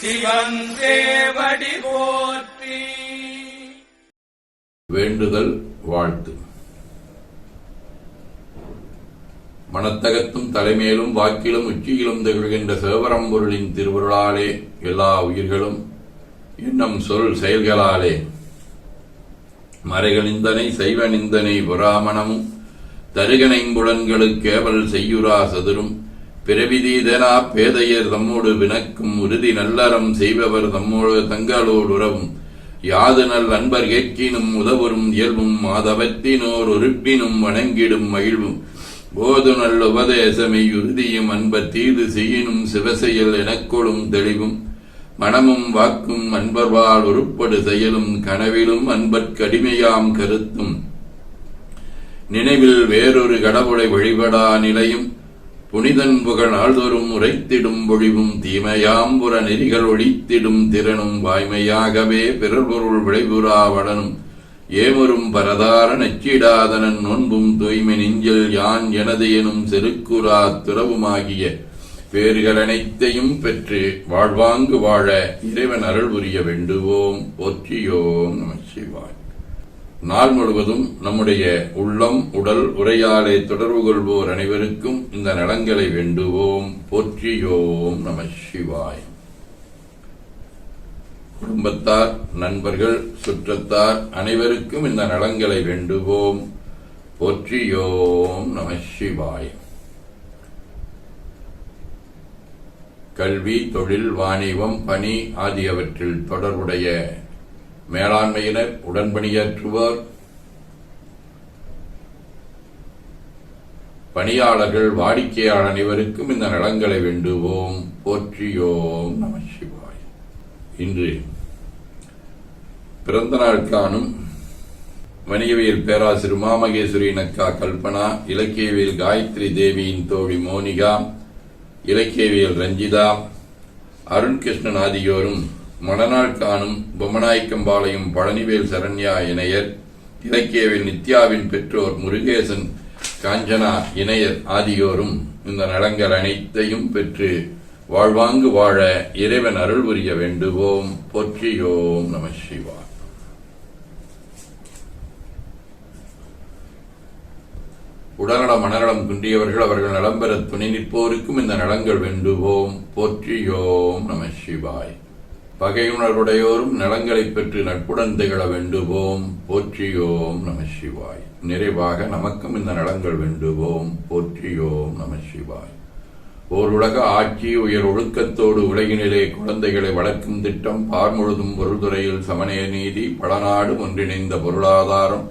சிவன் போற்றி. வேண்டுதல் வாழ்த்து. மனத்தகத்தும் தலைமையிலும் வாக்கிலும் உச்சியிலும் திகழ்கின்ற சிவபரம்பொருளின் திருவருளாலே எல்லா உயிர்களும் இன்னும் சொல் செயல்களாலே. மறைகள் நிந்தனை செய்வ நிந்தனை புறாமணமும் தருகனைம்புலன்களுக்கேவல் செய்யுரா சதுரும். பிறவிதீதனா பேதையர் தம்மோடு வினக்கும் உறுதி நல்லறம் செய்பவர் தம்மோடு தங்களோடு உறவும் யாது நல் அன்பர் ஏற்றினும் உதவரும் இயல்பும் மாதவத்தினோர் உறுப்பினும் வணங்கிடும் மகிழ்வும். போது நல்ல உபதேசமை உறுதியும் அன்பர் தீது செய்யினும் சிவசெயல் எனக்கொழும் தெளிவும். மனமும் வாக்கும் அன்பர்வால் உருப்படு செயலும் கனவிலும் அன்பற்கடிமையாம் கருத்தும். நினைவில் வேறொரு கடவுளை வழிபடா நிலையும். புனிதன் புகழ் நாள்தோறும் உரைத்திடும் பொழிவும் தீமையாம் புற நெறிகள் ஒழித்திடும் திறனும் வாய்மையாகவே பிறர் பொருள் விளைவுறா ஏமரும் பரதார நச்சிடாதனன் நொன்பும் தூய்மை நெஞ்சில் யான் எனது எனும் செருக்குரா துறவுமாகிய பேர்கள் அனைத்தையும் பெற்று வாழ்வாங்கு வாழ இறைவன் அருள் புரிய வேண்டுவோம். ஒற்றியோம் நம சிவாய் நாள் முழுவதும் நம்முடைய உள்ளம் உடல் உரையாடை தொடர்பு கொள்வோர் அனைவருக்கும் இந்த நலங்களை வேண்டுவோம். போற்றியோம் நம சிவாய். குடும்பத்தார் நண்பர்கள் சுற்றத்தார் அனைவருக்கும் இந்த நலங்களை வேண்டுவோம். போற்றியோம் நம சிவாய். கல்வி தொழில் வாணிபம் பணி ஆகியவற்றில் தொடர்புடைய மேலாண்மையினர் உடன்பணியாற்றுவோர். பணியாளர்கள் வாடிக்கையாளர் அனைவருக்கும் இந்த நலங்களை வேண்டுவோம். போற்றியோம் நம சிவாய். இன்று பிறந்த நாள் காணும் வணிகவியல் பேராசிரியர் உமாமகேஸ்வரி நக்கா கல்பனா இலக்கியவியல் காயத்ரி தேவியின் தோழி மோனிகா இலக்கியவியல் ரஞ்சிதா அருண்கிருஷ்ணன் ஆகியோரும் மணநாள் காணும் பொம்மநாயக்கம்பாளையம் பழனிவேல் சரண்யா இணையர் இலக்கியவில் நித்யாவின் பெற்றோர் முருகேசன் காஞ்சனா இணையர் ஆகியோரும் இந்த நலங்கள் அனைத்தையும் பெற்று வாழ்வாங்கு வாழ இறைவன் அருள் புரிய வேண்டுவோம். போற்றியோம் நம சிவா. உடல்நலம் மனநலம் குன்றியவர்கள் அவர்கள் நலம் பெற துணை நிற்போருக்கும் இந்த நலங்கள் வேண்டுவோம். போற்றியோம் நம சிவாய். பகையுணர்வுடையோரும் நலங்களைப் பெற்று நட்புடன் திகழ வேண்டுவோம். போற்றியோம் நம சிவாய். நிறைவாக நமக்கும் இந்த நலங்கள் வேண்டுவோம். போற்றியோம் நம சிவாய். ஓர் உலக ஆட்சி உயர் ஒழுக்கத்தோடு உலகினிலே குழந்தைகளை வளர்க்கும் திட்டம் பார் முழுதும் பொருள்துறையில் சமநேய நீதி பலநாடு ஒன்றிணைந்த பொருளாதாரம்